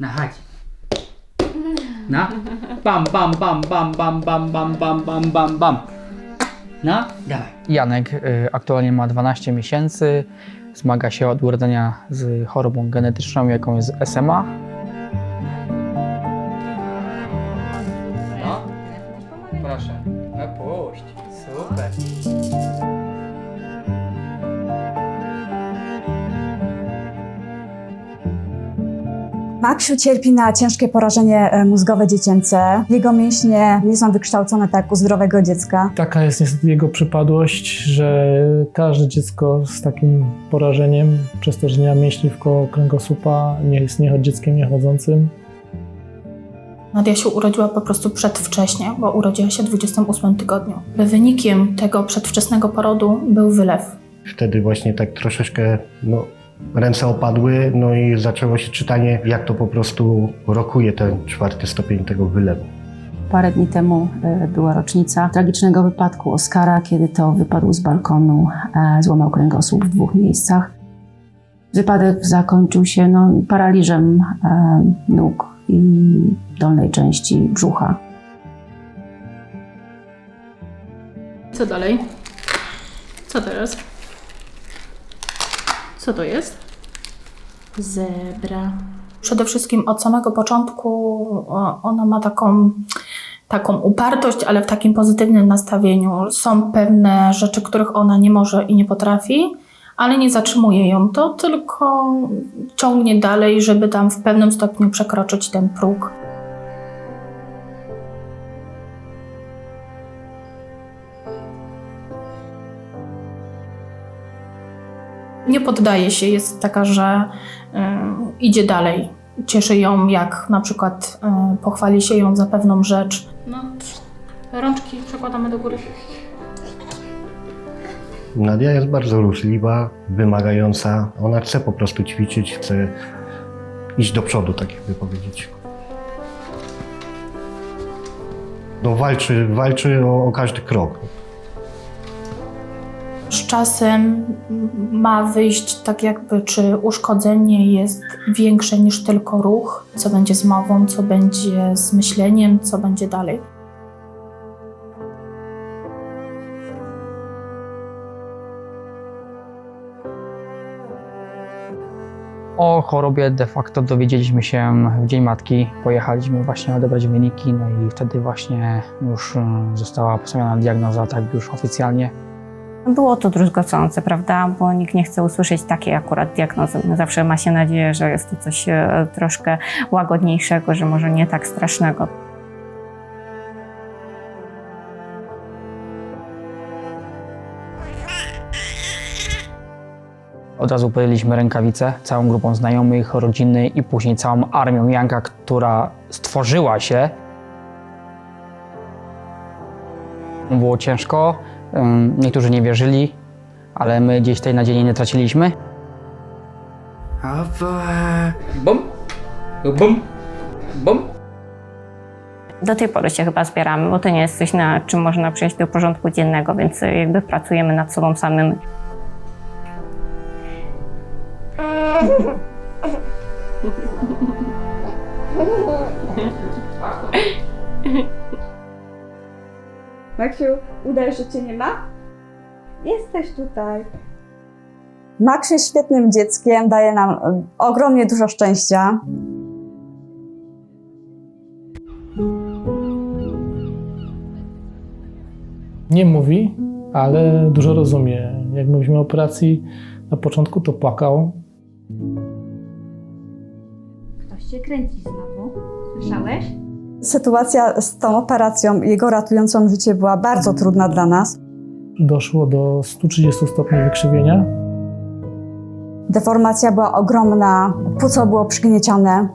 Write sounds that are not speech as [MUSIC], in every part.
Na chodź. No. Bam, bam, bam, bam, bam, bam, bam, bam, bam, bam, bam. No, dawaj. Janek y, aktualnie ma 12 miesięcy, zmaga się od urodzenia z chorobą genetyczną, jaką jest SMA. No. Proszę. No puść. Maksiu cierpi na ciężkie porażenie e, mózgowe dziecięce. Jego mięśnie nie są wykształcone tak u zdrowego dziecka. Taka jest niestety jego przypadłość, że każde dziecko z takim porażeniem, przez to, że nie ma mięśni wkoło kręgosłupa, nie jest nie dzieckiem niechodzącym, Nadia się urodziła po prostu przedwcześnie, bo urodziła się w 28 tygodniu. Wynikiem tego przedwczesnego porodu był wylew. Wtedy właśnie tak troszeczkę no, ręce opadły, no i zaczęło się czytanie, jak to po prostu rokuje ten czwarty stopień tego wylewu. Parę dni temu e, była rocznica tragicznego wypadku Oskara, kiedy to wypadł z balkonu, e, złamał kręgosłup w dwóch miejscach. Wypadek zakończył się no, paraliżem e, nóg i dolnej części brzucha. Co dalej? Co teraz? Co to jest? Zebra. Przede wszystkim od samego początku ona ma taką, taką upartość, ale w takim pozytywnym nastawieniu. Są pewne rzeczy, których ona nie może i nie potrafi, ale nie zatrzymuje ją to, tylko ciągnie dalej, żeby tam w pewnym stopniu przekroczyć ten próg. Nie poddaje się, jest taka, że y, idzie dalej. Cieszy ją, jak na przykład y, pochwali się ją za pewną rzecz. No, rączki przekładamy do góry. Nadia jest bardzo ruchliwa, wymagająca. Ona chce po prostu ćwiczyć, chce iść do przodu, tak jakby powiedzieć. No walczy, walczy o, o każdy krok. Czasem ma wyjść tak jakby, czy uszkodzenie jest większe niż tylko ruch, co będzie z mową, co będzie z myśleniem, co będzie dalej. O chorobie de facto dowiedzieliśmy się w Dzień Matki. Pojechaliśmy właśnie odebrać wyniki, no i wtedy właśnie już y, została postawiona diagnoza tak już oficjalnie. Było to druzgocące, prawda? Bo nikt nie chce usłyszeć takiej akurat diagnozy. Zawsze ma się nadzieję, że jest to coś e, troszkę łagodniejszego, że może nie tak strasznego. Od razu podjęliśmy rękawice całą grupą znajomych, rodziny i później całą armią Janka, która stworzyła się. Było ciężko, niektórzy nie wierzyli, ale my gdzieś tej nadziei nie traciliśmy. Bum. Bum. Bum. Do tej pory się chyba zbieramy, bo to nie jest coś, na czym można przejść do porządku dziennego, więc jakby pracujemy nad sobą samym. [LAUGHS] Maksiu, udajesz, że cię nie ma? Jesteś tutaj. Maksiu jest świetnym dzieckiem, daje nam e, ogromnie dużo szczęścia. nie mówi, ale dużo rozumie. Jak mówiliśmy o operacji na początku, to płakał. Ktoś cię kręci znowu. Słyszałeś? Sytuacja z tą operacją, jego ratującą życie była bardzo trudna dla nas. Doszło do 130 stopni wykrzywienia. Deformacja była ogromna, płuco było przygniecione.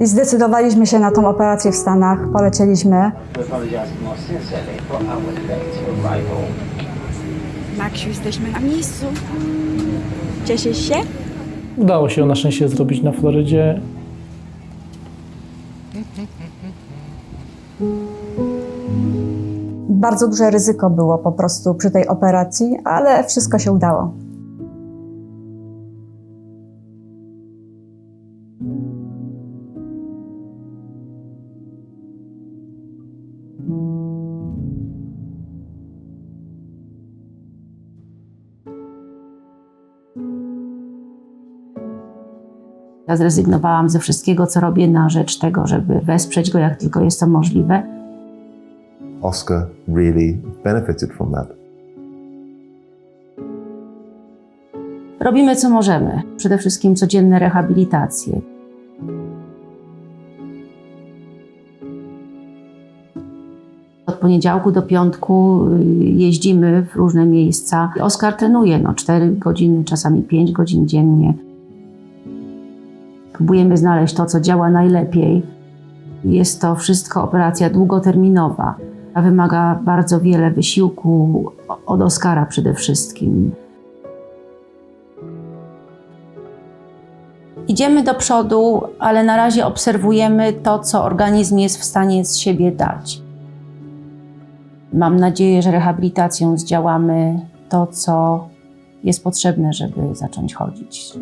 I zdecydowaliśmy się na tą operację w Stanach. Polecieliśmy. Maksiu, jesteśmy na miejscu. Cieszysz się? Udało się na szczęście zrobić na Florydzie. bardzo duże ryzyko było po prostu przy tej operacji, ale wszystko się udało. Ja zrezygnowałam ze wszystkiego, co robię na rzecz tego, żeby wesprzeć go jak tylko jest to możliwe. Oscar really benefited from that. Robimy co możemy. Przede wszystkim codzienne rehabilitacje. Od poniedziałku do piątku y, jeździmy w różne miejsca. Oskar trenuje no, 4 godziny, czasami 5 godzin dziennie. Próbujemy znaleźć to, co działa najlepiej. Jest to wszystko operacja długoterminowa, a wymaga bardzo wiele wysiłku od Oskara przede wszystkim. Idziemy do przodu, ale na razie obserwujemy to, co organizm jest w stanie z siebie dać. Mam nadzieję, że rehabilitacją zdziałamy to, co jest potrzebne, żeby zacząć chodzić.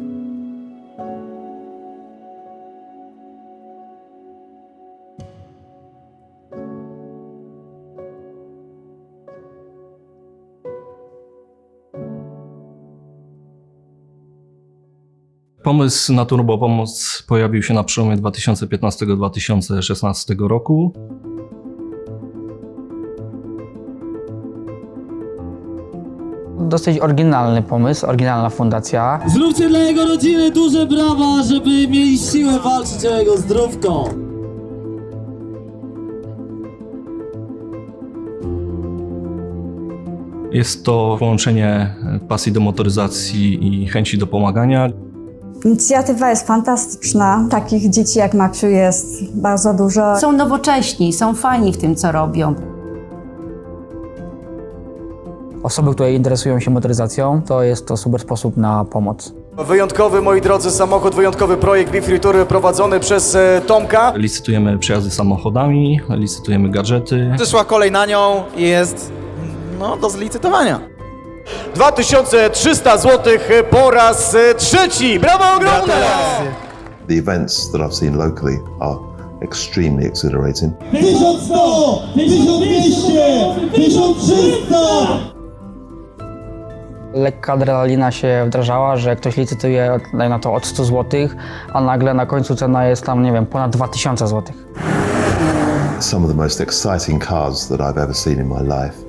Pomysł na turbopomoc pojawił się na przełomie 2015-2016 roku. Dosyć oryginalny pomysł, oryginalna fundacja. Zróbcie dla jego rodziny duże brawa, żeby mieli siłę walczyć o jego zdrówko. Jest to połączenie pasji do motoryzacji i chęci do pomagania. Inicjatywa jest fantastyczna. Takich dzieci jak Maksiu jest bardzo dużo. Są nowocześni, są fajni w tym, co robią. Osoby, które interesują się motoryzacją, to jest to super sposób na pomoc. Wyjątkowy, moi drodzy, samochód, wyjątkowy projekt Tour prowadzony przez e, Tomka. Licytujemy przejazdy samochodami, licytujemy gadżety. Przyszła kolej na nią i jest, no, do zlicytowania. 2300 zł po raz trzeci. Brawo ogromne! The events that I've seen locally are extremely exhilarating. 1100, 1200, 1300! Lekka adrenalina się wdrażała, że ktoś licytuje na to od 100 zł, a nagle na końcu cena jest tam, nie wiem, ponad 2000 zł. Some of the most exciting cars that I've ever seen in my life.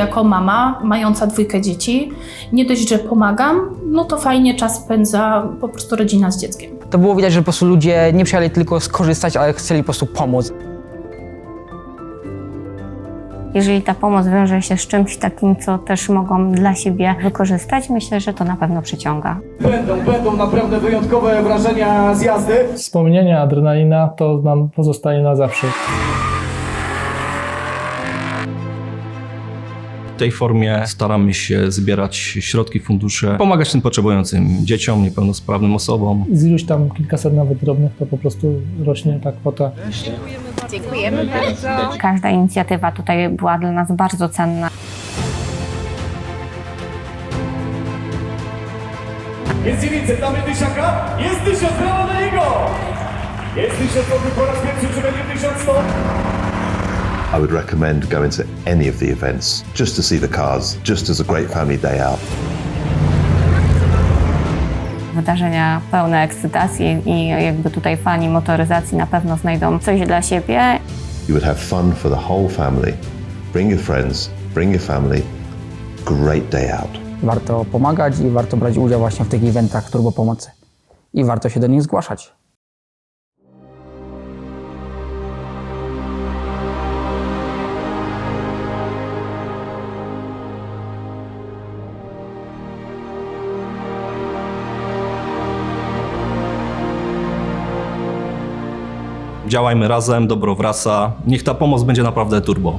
Jako mama, mająca dwójkę dzieci, nie dość, że pomagam, no to fajnie czas spędza po prostu rodzina z dzieckiem. To było widać, że po prostu ludzie nie przyjechali tylko skorzystać, ale chcieli po prostu pomóc. Jeżeli ta pomoc wiąże się z czymś takim, co też mogą dla siebie wykorzystać, myślę, że to na pewno przyciąga. Będą, będą naprawdę wyjątkowe wrażenia z jazdy. Wspomnienia, adrenalina to nam pozostaje na zawsze. Tej formie staramy się zbierać środki, fundusze, pomagać tym potrzebującym dzieciom, niepełnosprawnym osobom. Z iluś tam kilkaset nawet drobnych to po prostu rośnie ta kwota. Każda inicjatywa tutaj była dla nas bardzo cenna. Jest 900, damy tysiaka? Jest 1000, brawo dla niego! Jest 1000 zł po raz pierwszy, czy będzie 1100? I would recommend going to any of the events just to see the cars, just as a great family day out. Wydarzenia pełne ekscytacji i jakby tutaj fani motoryzacji na pewno znajdą coś dla siebie. You would have fun for the whole family. Bring your friends, bring your family. Great day out. Warto pomagać i warto brać udział właśnie w tych eventach turbo pomocy. I warto się do nich zgłaszać. Działajmy razem, dobro wraca. Niech ta pomoc będzie naprawdę turbo.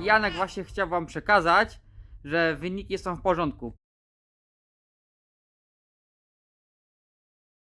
Janek właśnie chciał wam przekazać, że wyniki są w porządku.